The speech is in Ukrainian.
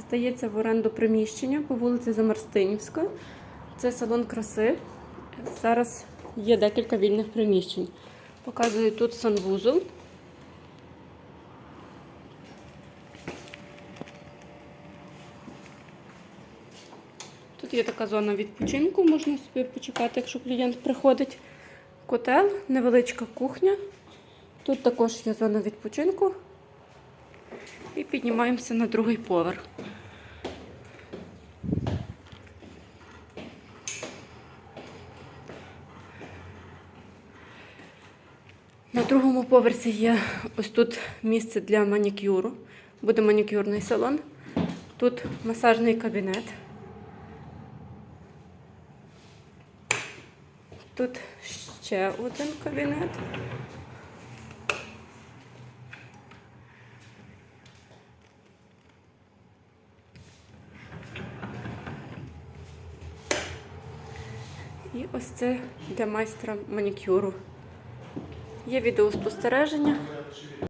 здається в оренду приміщення по вулиці Замарстинівська. Це салон краси. Зараз є декілька вільних приміщень. Показую тут санвузол. Тут є така зона відпочинку, можна собі почекати, якщо клієнт приходить. Котел, невеличка кухня. Тут також є зона відпочинку. І піднімаємося на другий поверх. На другому поверсі є ось тут місце для манікюру. Буде манікюрний салон. Тут масажний кабінет. Тут ще один кабінет. І ось це для майстра манікюру. Є відеоспостереження.